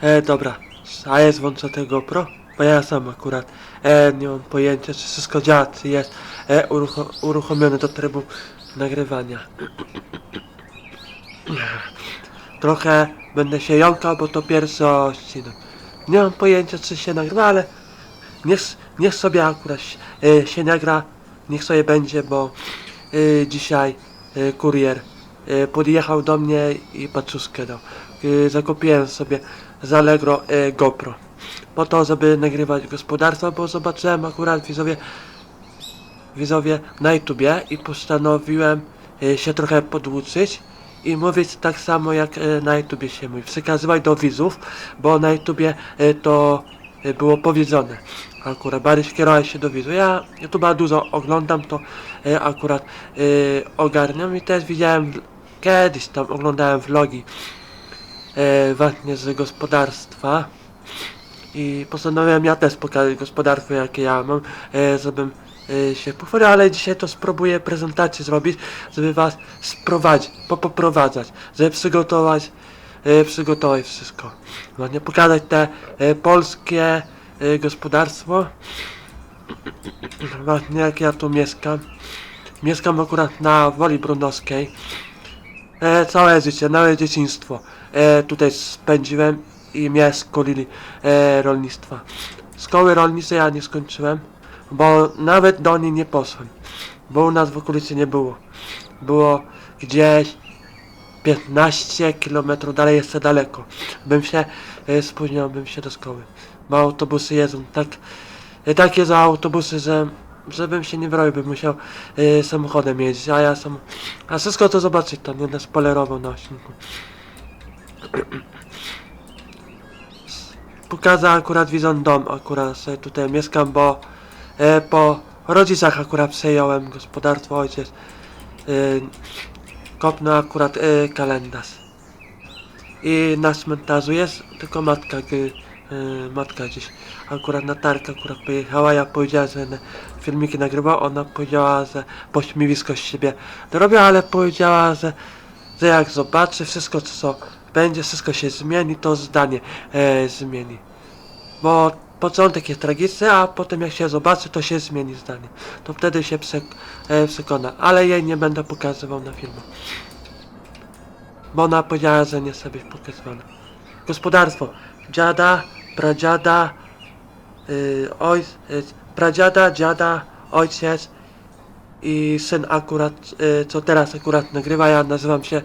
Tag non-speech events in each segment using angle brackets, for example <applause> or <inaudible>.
E, dobra. A jest włącza tego GoPro? Bo ja sam akurat e, nie mam pojęcia, czy wszystko działa, czy jest e, urucho uruchomione do trybu nagrywania. <clears throat> Trochę będę się jąkał, bo to pierwszy odcinek. Nie mam pojęcia, czy się nagrywa, ale niech, niech sobie akurat e, się nagra, niech sobie będzie, bo e, dzisiaj e, kurier e, podjechał do mnie i paczuszkę dał. E, zakupiłem sobie z Allegro e, GoPro. Po to, żeby nagrywać gospodarstwo, bo zobaczyłem akurat widzowie, widzowie na YouTubie i postanowiłem e, się trochę poduczyć i mówić tak samo jak na YouTubie się mówi. Przekazywać do widzów, bo na YouTubie to było powiedziane. Akurat bardziej skierowałem się do widzów. Ja YouTube'a dużo oglądam, to akurat ogarniam i też widziałem kiedyś tam oglądałem vlogi e, właśnie z gospodarstwa i postanowiłem ja też pokazać gospodarstwo jakie ja mam, e, żebym e, się pochwalił, ale dzisiaj to spróbuję prezentację zrobić, żeby was sprowadzić, po, poprowadzać, żeby przygotować, e, przygotować wszystko. Właśnie pokazać te e, polskie e, gospodarstwo, właśnie jak ja tu mieszkam. Mieszkam akurat na Woli Brunowskiej. E, całe życie, całe dzieciństwo e, tutaj spędziłem i mnie szkolili e, rolnictwa. Szkoły rolniczej ja nie skończyłem, bo nawet do niej nie poszłem, bo u nas w okolicy nie było. Było gdzieś 15 km dalej, jeszcze daleko. Bym się e, spóźniał, bym się do szkoły. Bo autobusy jedzą tak, e, takie za autobusy, że żebym się nie wroił, bym musiał e, samochodem jeździć, a ja sam... A wszystko to zobaczyć tam, będę spoilerował na odcinku. <clears throat> Pokazał akurat widzą dom, akurat sobie tutaj mieszkam, bo e, po rodzicach akurat przejąłem gospodarstwo, ojciec e, kopnął akurat e, kalendarz. I na cmentarzu jest tylko matka, e, matka gdzieś akurat na targ akurat pojechała, ja powiedziałem, że filmiki nagrywał, ona powiedziała, że pośmiewisko z siebie dorobiła, ale powiedziała, że, że jak zobaczy wszystko co będzie, wszystko się zmieni, to zdanie e, zmieni. Bo początek jest tragiczny, a potem jak się zobaczy, to się zmieni zdanie. To wtedy się e, przekona, ale jej nie będę pokazywał na filmu. Bo ona powiedziała, że nie sobie pokazywana. Gospodarstwo. Dziada, pradziada, y, oj, y, pradziada, dziada, ojciec i syn akurat, y, co teraz akurat nagrywa. Ja nazywam się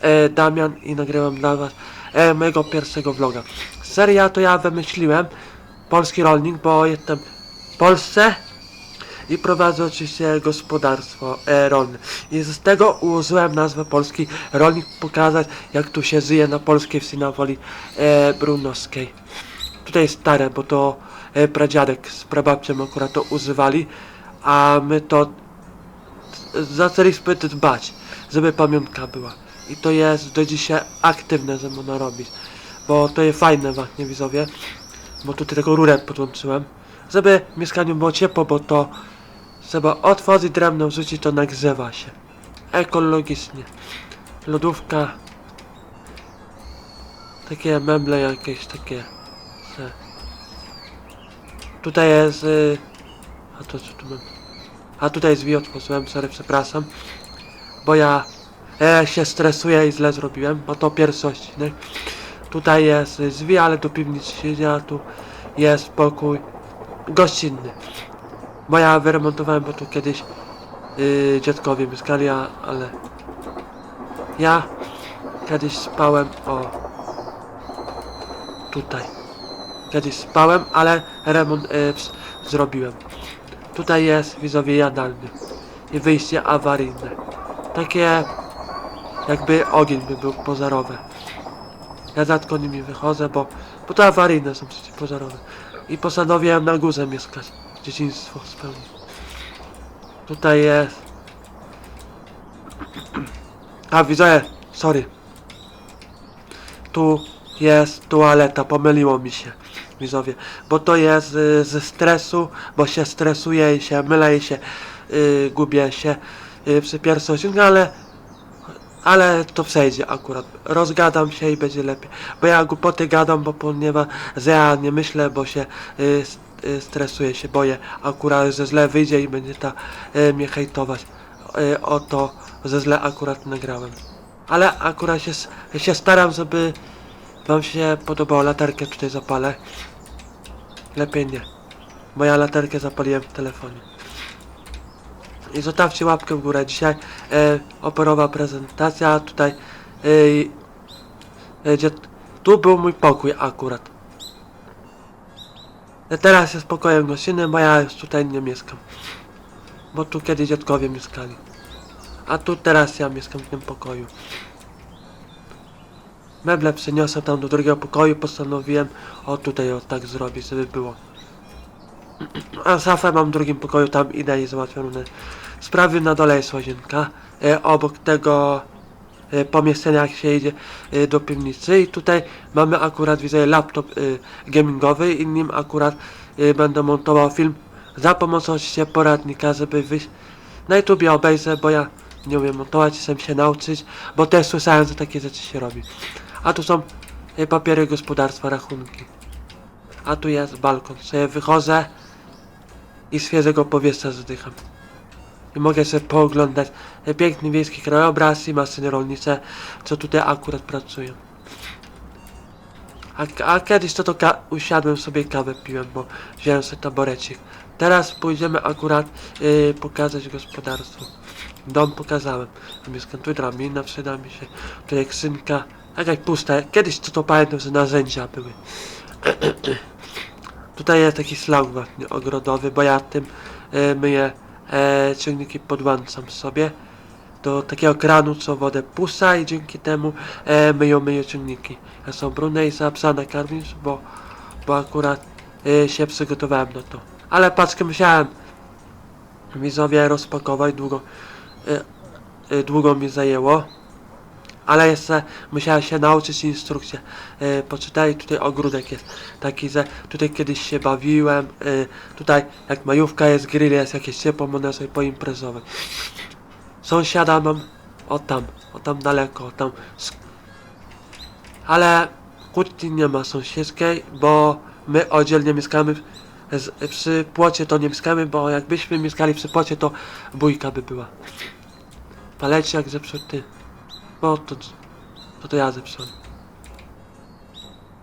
e, Damian i nagrywam dla was e, mojego pierwszego vloga. Seria to ja wymyśliłem, polski rolnik, bo jestem w Polsce i prowadzę oczywiście gospodarstwo e, rolne. I z tego użyłem nazwę polski rolnik, pokazać jak tu się żyje na polskiej wsi na woli e, brunowskiej. Tutaj stare, bo to e, pradziadek z prababcią akurat to używali, a my to zaczęliśmy dbać, żeby pamiątka była. I to jest do dzisiaj aktywne, żeby można robić. Bo to jest fajne właśnie widzowie, bo tutaj taką rurę podłączyłem, żeby w mieszkaniu było ciepło, bo to trzeba otworzyć drewno, wrzucić to nagrzewa się. Ekologicznie. Lodówka. Takie meble jakieś takie. Tutaj jest... Y... A to co tu mam? A tutaj jest drzwi otworzyłem, sorry, przepraszam. Bo ja się stresuję i źle zrobiłem, bo to pierwszy odcinek. Tutaj jest y, drzwi, ale do piwnicy siedzi, a tu jest pokój gościnny. Bo ja wyremontowałem, bo tu kiedyś yy, dziadkowie mieszkali, ale ja kiedyś spałem o tutaj. Kiedyś spałem, ale remont ps- zrobiłem. Tutaj jest widzowie jadalny i wyjście awaryjne. Takie jakby ogień by był pożarowy. Ja rzadko nimi wychodzę, bo, bo to awaryjne są przeciwpożarowe. I postanowiłem na górze mieszkać. Dzieciństwo spełnić. Tutaj jest... A, widzę, sorry. Tu jest toaleta, pomyliło mi się, widzowie. Bo to jest y, ze stresu, bo się stresuje i się mylę i się y, gubię się y, przy pierwszym odcinku, ale Ale to przejdzie akurat. Rozgadam się i będzie lepiej. Bo ja głupoty gadam, bo ponieważ ja nie myślę, bo się y, y, stresuję, się boję. Akurat, że źle wyjdzie i będzie ta y, mnie hejtować. Y, o to, źle akurat nagrałem. Ale akurat się, się staram, żeby wam się podobało. Latarkę tutaj zapalę. Lepiej nie. Bo ja latarkę zapaliłem w telefonie. I zostawcie łapkę w górę. Dzisiaj e, operowa prezentacja. Tutaj e, e, tu był mój pokój akurat. E, teraz jest pokojem gościnnym, bo ja już tutaj nie mieszkam. Bo tu kiedyś dziadkowie mieszkali. A tu teraz ja mieszkam w tym pokoju. Meble przeniosę tam do drugiego pokoju. Postanowiłem o tutaj o tak zrobić, żeby było. A szafę mam w drugim pokoju, tam idę i załatwione sprawy. Na dole jest łazienka. E, obok tego e, pomieszczenia, jak się idzie e, do piwnicy. I tutaj mamy akurat, widzę, laptop e, gamingowy i nim akurat e, będę montował film za pomocą oczywiście poradnika, żeby wyjść na YouTubie obejrzę, bo ja nie umiem montować, chcę się nauczyć, bo też słyszałem, że takie rzeczy się robi. A tu są e, papiery gospodarstwa, rachunki. A tu jest balkon. Sobie wychodzę i świeżego powietrza zdycham. I mogę sobie pooglądać e, piękny wiejski krajobraz i maszyny rolnicze, co tutaj akurat pracują. A, a kiedyś to, to usiadłem sobie kawę piłem, bo wziąłem sobie taborecik. Teraz pójdziemy akurat y, pokazać gospodarstwo. Dom pokazałem. Mieszkam tu drabina, przyda mi się. Tutaj skrzynka. Jakaś pusta. Kiedyś to, to pamiętam, że narzędzia były. <clears throat> Tutaj jest taki slaug właśnie ogrodowy, bo ja tym e, myję e, ciągniki podłączam sobie do takiego kranu, co wodę pusa i dzięki temu e, myją myję ciągniki. Ja są brudne i za psa bo, bo akurat się przygotowałem na to. Ale paczkę musiałem widzowie rozpakować, długo, długo mi zajęło. Ale jeszcze musiałem się nauczyć instrukcję. E, poczytaj, tutaj ogródek jest taki, że tutaj kiedyś się bawiłem. E, tutaj jak majówka jest, grill jest, jakieś ciepło, można sobie poimprezować. Sąsiada mam o tam, o tam daleko, o tam. Ale kłótni nie ma sąsiedzkiej, bo my oddzielnie mieszkamy z, przy płocie to nie mieszkamy, bo jakbyśmy mieszkali przy płocie to bójka by była. Paleci jak zepsuty. No to, to, to ja zepsułem.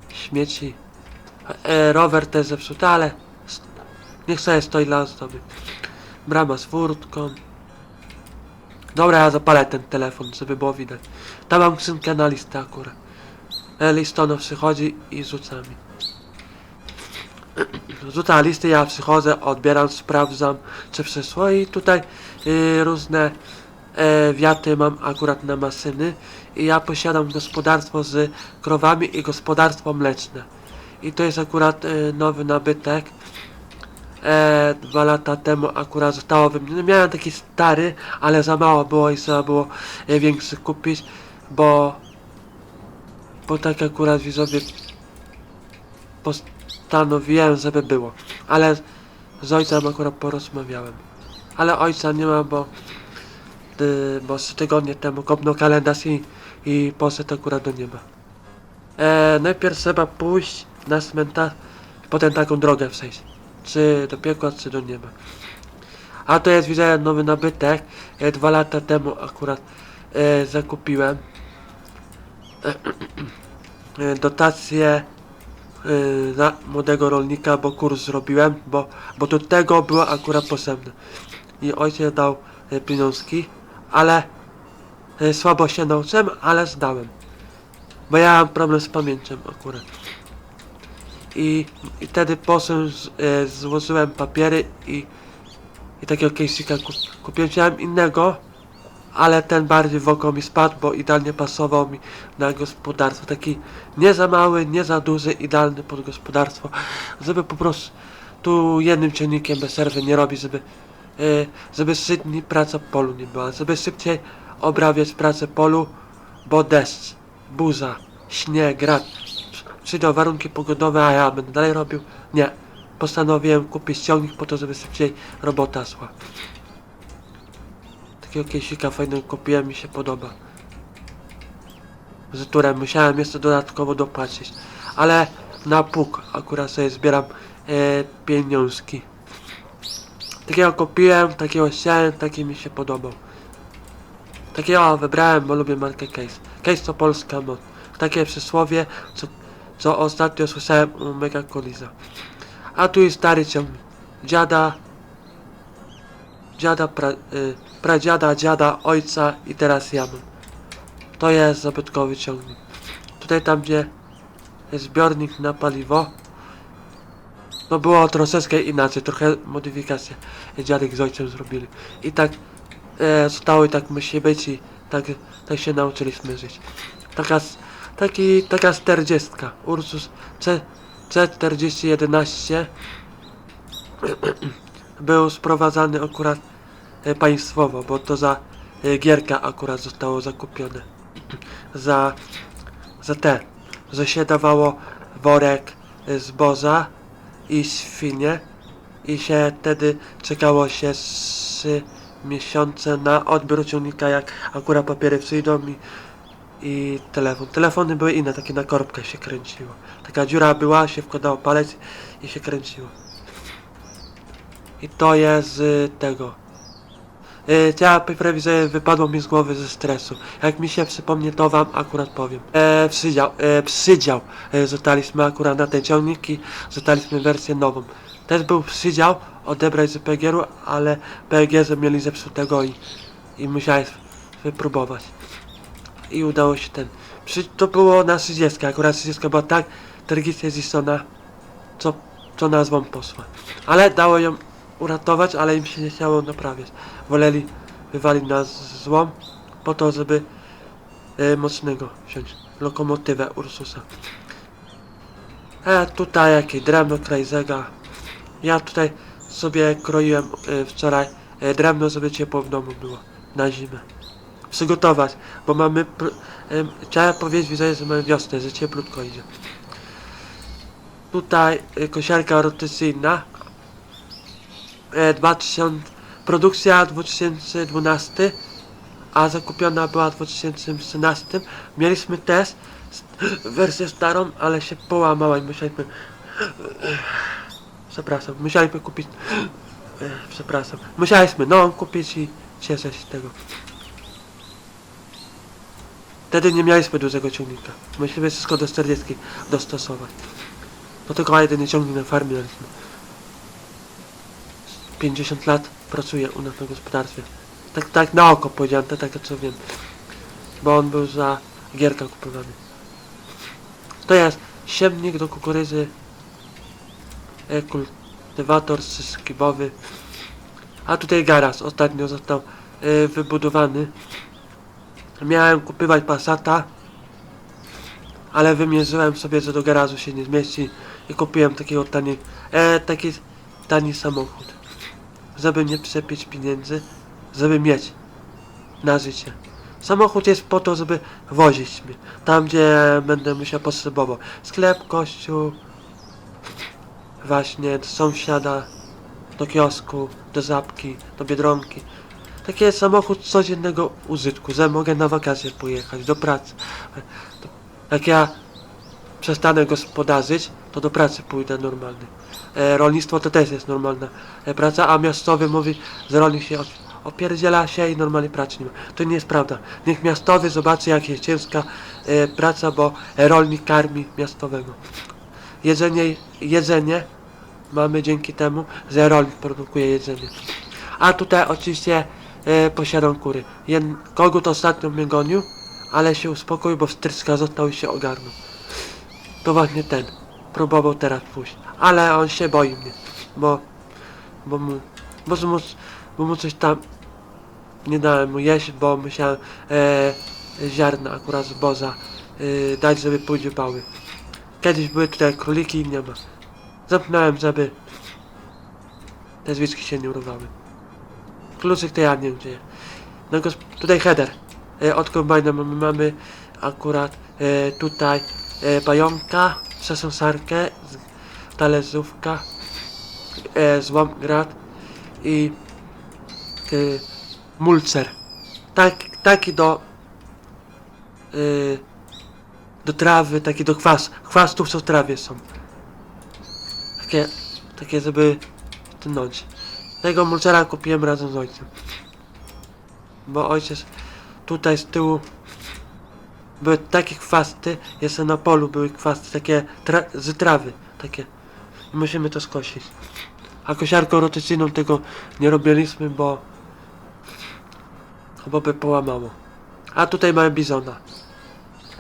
Śmieci. E, rower też zepsuty, ale niech sobie stoi dla ozdoby. Brama z furtką. Dobra, ja zapalę ten telefon, żeby było widać. Tam mam skrzynkę na listę akurat. E, listonosz przychodzi i rzuca mi. <clears throat> Rzuca listy, ja przychodzę, odbieram, sprawdzam, czy przyszło i tutaj y, różne e, wiaty mam akurat na maszyny i ja posiadam gospodarstwo z krowami i gospodarstwo mleczne. I to jest akurat e, nowy nabytek. E, dwa lata temu akurat zostało wymienione. Miałem taki stary, ale za mało było i trzeba było e, większy kupić, bo bo tak akurat widzowie postanowiłem, żeby było. Ale z ojcem akurat porozmawiałem. Ale ojca nie ma, bo y, z tygodnie temu kopnął kalendarz i, i poszedł akurat do nieba. E, najpierw trzeba pójść na cmentarz, potem taką drogę przejść. Czy do piekła, czy do nieba. A to jest, widzę, nowy nabytek. E, dwa lata temu akurat e, zakupiłem <clears throat> e, dotację e, dla młodego rolnika, bo kurs zrobiłem, bo, bo do tego było akurat potrzebne. I ojciec dał e, pieniążki, ale e, słabo się nauczyłem, ale zdałem. Bo ja mam problem z pamięcią akurat. I, i wtedy poszedłem, z, e, złożyłem papiery i, i takiego case'ika kup, kupiłem. Chciałem innego, ale ten bardziej w oko mi spadł, bo idealnie pasował mi na gospodarstwo. Taki nie za mały, nie za duży, idealny pod gospodarstwo, żeby po prostu tu jednym ciągnikiem bez serwy nie robić, żeby, żeby szybciej praca polu nie była, żeby szybciej obrabiać pracę polu, bo deszcz, burza, śnieg, grad, przyjdą warunki pogodowe, a ja będę dalej robił. Nie, postanowiłem kupić ciągnik po to, żeby szybciej robota szła. Takiego kiesika fajnego kupiłem, mi się podoba. z którym musiałem jeszcze dodatkowo dopłacić. Ale na puk akurat sobie zbieram e, pieniążki. Takiego kupiłem, takiego chciałem, taki mi się podobał. Takiego wybrałem, bo lubię markę Case. Case to polska moc. Takie przysłowie, co, co ostatnio słyszałem u Mega Koliza. A tu jest stary ciągnik. Dziada, dziada, pra, y, pradziada, dziada, ojca i teraz ja mam. To jest zabytkowy ciągnik. Tutaj tam, gdzie jest zbiornik na paliwo, no było troszeczkę inaczej, trochę modyfikacje dziadek z ojcem zrobili. I tak e, zostało i tak musi być i tak, tak się nauczyliśmy żyć. Taka, taki, taka 40 Ursus C, C4011 <clears throat> był sprowadzany akurat e, państwowo, bo to za e, gierka akurat zostało zakupione. <clears throat> za, za te, że się dawało worek e, zboża i świnie i się wtedy czekało się trzy miesiące na odbiór ciągnika, jak akurat papiery przyjdą i, i telefon. Telefony były inne, takie na korbkę się kręciło. Taka dziura była, się wkładało palec i się kręciło. I to jest z tego. Yy, ja prewizję wypadło mi z głowy ze stresu. Jak mi się przypomnie, to wam akurat powiem. E, przydział, e, przydział. E, zostaliśmy akurat na te ciągniki, zostaliśmy wersję nową. Też był przydział odebrać z PGR-u, ale PGR mieli zepsutego i, i musiałem wypróbować. I udało się ten. Przy, to było na 30, akurat 30 była tak tragicznie zniszczona, co, co nazwą posła. Ale dało ją uratować, ale im się nie chciało naprawiać. Woleli wywalić na złom po to, żeby e, mocnego wziąć. Lokomotywę Ursusa. E, tutaj jakieś drewno Krajzega. Ja tutaj sobie kroiłem e, wczoraj e, drewno, żeby ciepło w domu było na zimę. Przygotować, bo mamy. Em, chciałem powiedzieć, widzę, że mamy wiosnę, że cieplutko idzie. Tutaj e, kosiarka rotacyjna. E, 2000, produkcja 2012, a zakupiona była w 2013. Mieliśmy też wersję starą, ale się połamała i musieliśmy. Przepraszam, musieliśmy kupić. Przepraszam, musieliśmy nową kupić i cieszyć się z tego. Wtedy nie mieliśmy dużego ciągnika. Musimy wszystko do 40 dostosować. To tylko jedyny ciągnik na farmie mieliśmy. 50 lat pracuję u nas na gospodarstwie. Tak, tak na oko powiedziałem, to takie co wiem. Bo on był za gierka kupowany. To jest siemnik do kukurydzy. e, Kultywator skibowy. A tutaj garaż ostatnio został e, wybudowany. Miałem kupywać Passata, ale wymierzyłem sobie, że do garażu się nie zmieści i kupiłem takiego tani, e, taki tani samochód. Żeby nie przepić pieniędzy, żeby mieć na życie. Samochód jest po to, żeby wozić mnie tam, gdzie będę musiał potrzebował. Sklep, kościół, właśnie do sąsiada, do kiosku, do zapki, do biedronki. Taki jest samochód codziennego użytku, że mogę na wakacje pojechać, do pracy. Jak ja przestanę gospodarzyć, to do pracy pójdę normalny. E, rolnictwo to też jest normalna e, praca, a miastowy mówi, że rolnik się op- opierdziela się i normalnie pracy nie ma. To nie jest prawda. Niech miastowy zobaczy, jak jest ciężka e, praca, bo rolnik karmi miastowego. Jedzenie, jedzenie mamy dzięki temu, że rolnik produkuje jedzenie. A tutaj oczywiście posiadam kury. Kogut ostatnio mnie gonił, ale się uspokoił, bo wstryska został i się ogarnął. To właśnie ten. Próbował teraz pójść. Ale on się boi mnie. Bo... Bo mu... Bo mu, bo mu coś tam... Nie dałem mu jeść, bo musiałem e, ziarna akurat z boza e, dać, żeby pójdzie bały. Kiedyś były tutaj króliki i nie ma. Zamknąłem, żeby te zwiczki się nie urwały. Kluczyk to ja nie wiem gdzie. No tutaj header. E, od kombajna mamy, mamy akurat e, tutaj e, pająka, przesąsarkę, z- talerzówka, e, złomgrad i e, mulcer. Tak, taki do e, do trawy, takie do kwas, chwastów co w trawie są. Takie, takie żeby tnąć. Tego mulczera kupiłem razem z ojcem. Bo ojciec tutaj z tyłu były takie chwasty, jeszcze na polu były chwasty, takie tra z trawy, takie. I musimy to skosić. A kosiarką rotacyjną tego nie robiliśmy, bo bo by połamało. A tutaj mamy bizona.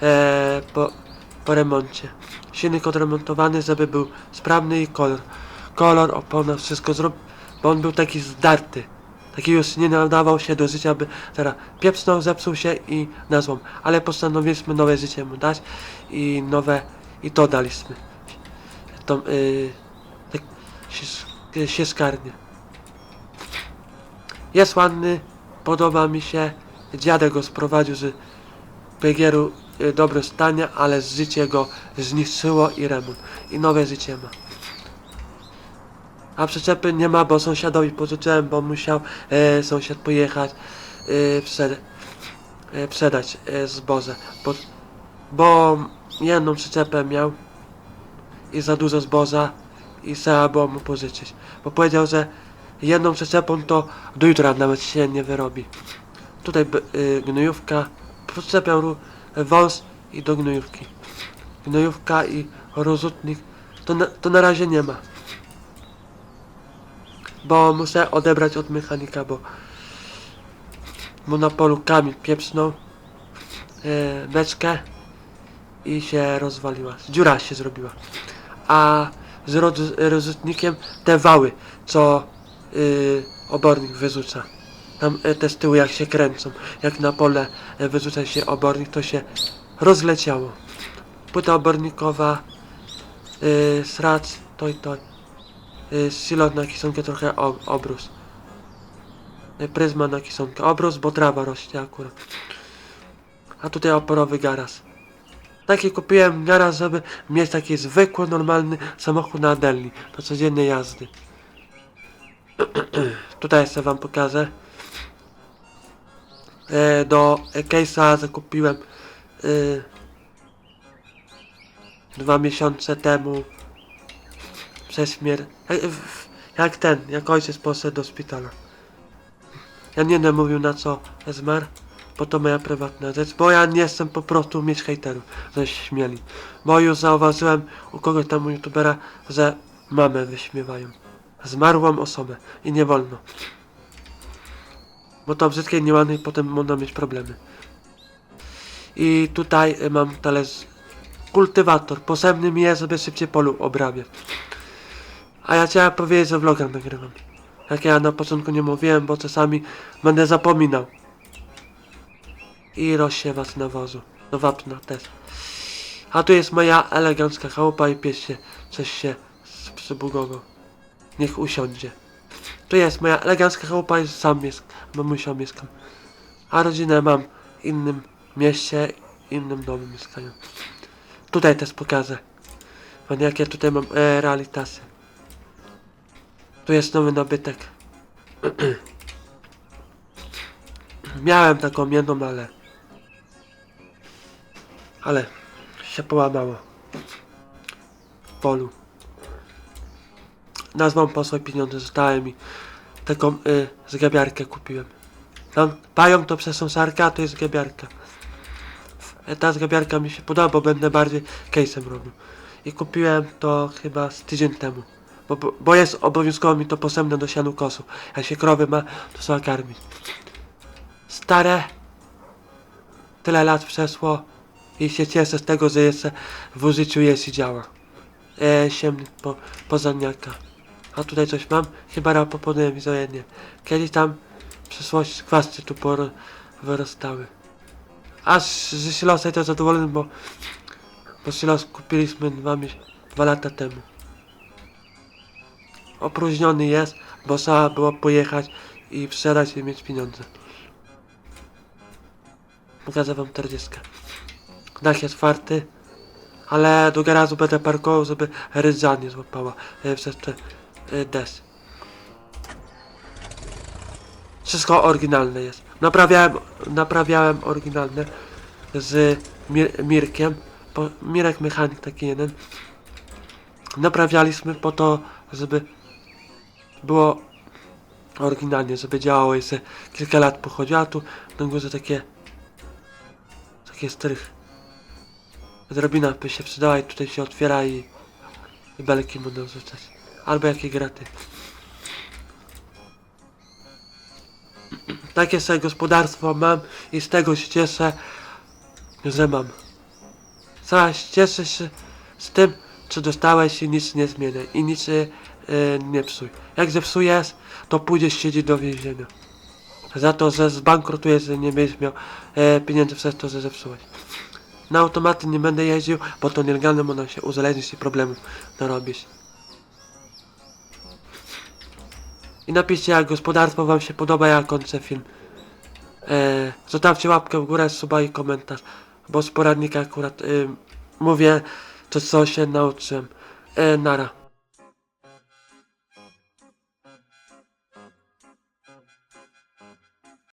Eee, po, po remoncie. Silnik odremontowany, żeby był sprawny i kolor. Kolor, opona, wszystko zrob... Bo on był taki zdarty. Taki już nie nadawał się do życia, by teraz piepsnął, zepsuł się i nazwą. Ale postanowiliśmy nowe życie mu dać i nowe... i to daliśmy. To, yy, tak się, się skarnie. Jest ładny, podoba mi się. Dziadek go sprowadził z Pegieru w dobrym stanie, ale życie go zniszczyło i remont. I nowe życie ma. A przyczepy nie ma, bo sąsiadowi pożyczyłem, bo musiał e, sąsiad pojechać e, przed, e, sprzedać e, zboże. Bo, bo jedną przyczepę miał i za dużo zboża i trzeba było mu pożyczyć. Bo powiedział, że jedną przyczepą to do jutra nawet się nie wyrobi. Tutaj y, gnojówka, przyczepiam wąs i do gnojówki. Gnojówka i rozrzutnik to na, to na razie nie ma. Bo muszę odebrać od mechanika, bo mu na polu kamień pieprznął e, beczkę i się rozwaliła. Dziura się zrobiła. A z roz- rozrzutnikiem te wały, co y, obornik wyrzuca. Tam e, te z tyłu jak się kręcą, jak na pole e, wyrzuca się obornik, to się rozleciało. Płyta obornikowa, y, srac, to i to. Y, silot na kisonkę trochę ob, obrus. Y, pryzma na kisonkę. Obrus, bo trawa rośnie akurat. A tutaj oporowy garaz. Taki kupiłem garaz, żeby mieć taki zwykły, normalny samochód na Adelni. Do codziennej jazdy. <clears throat> tutaj jeszcze wam pokażę. E, do case'a zakupiłem dwa miesiące temu przez śmierć. Jak, ten, jak ojciec poszedł do szpitala. Ja nie będę mówił na co zmarł, bo to moja prywatna rzecz, bo ja nie jestem po prostu mieć hejterów, że się śmieli. Bo już zauważyłem u kogoś tam u youtubera, że mamę wyśmiewają. Zmarłą osobę i nie wolno. Bo to brzydkie, nieładne i potem można mieć problemy. I tutaj mam talerz kultywator. Potrzebny mi jest, żeby szybciej polu obrabiać. A ja chciałem powiedzieć, że vloga nagrywam. Jak ja na początku nie mówiłem, bo czasami będę zapominał. I rozsiewać nawozu. Do wapna też. A tu jest moja elegancka chałupa i pies się coś się przybugował. Niech usiądzie. Tu jest moja elegancka chałupa i sam mieszkam. Mamusią mieszkam. A rodzinę mam w innym mieście, innym domu mieszkają. Tutaj też pokażę. Wam jakie tutaj mam e, realitasy. Tu jest nowy nabytek. Miałem taką jedną, ale... Ale się połamało. W polu. Nazwą po swoje pieniądze zostały mi. Taką y, zgabiarkę kupiłem. Tam pająk to przesąsarka, a to jest zgabiarka. E, Ta zgabiarka mi się podoba, bo będę bardziej case'em robił. I kupiłem to chyba z tydzień temu. Bo, bo, jest obowiązkowo mi to posępne do sianu kosu. Jak się krowy ma, to trzeba karmić. Stare. Tyle lat przeszło. I się cieszę z tego, że jeszcze w użyciu jest i działa. E, siemnik po, pozorniaka. A tutaj coś mam? Chyba rapopodłem wizjonie. Kiedyś tam w przeszłości kwasty tu poro wyrastały. Aż ze silosa to zadowolony, bo, bo silos kupiliśmy dwa, dwa lata temu. Opróżniony jest, bo trzeba było pojechać i sprzedać i mieć pieniądze. Pokażę wam 40. Dach jest otwarty, ale do garażu będę parkował, żeby rydza nie złapała e, przez te e. Wszystko oryginalne jest. Naprawiałem, naprawiałem oryginalne z Mir Mirkiem. po, Mirek mechanik taki jeden. Naprawialiśmy po to, żeby było oryginalnie, żeby działało jeszcze kilka lat pochodziło, a tu na górze takie takie strych. Drobina by się przydała i tutaj się otwiera i, i belki będą rzucać. Albo jakie graty. Takie sobie gospodarstwo mam i z tego się cieszę, że mam. Zaś cieszę się z tym, co dostałeś i nic nie zmieniaj i nic e, nie psuj. Jak zepsujesz, to pójdziesz siedzieć do więzienia. Za to, że zbankrutujesz, że nie będziesz miał e, pieniędzy przez to, że zepsułeś. Na automaty nie będę jeździł, bo to nielegalne, można się uzależnić i problemów narobić. I napiszcie, jak gospodarstwo wam się podoba, jak kończę film. E, zostawcie łapkę w górę, suba i komentarz, bo z poradnika akurat y, mówię to, co się nauczyłem. Nara.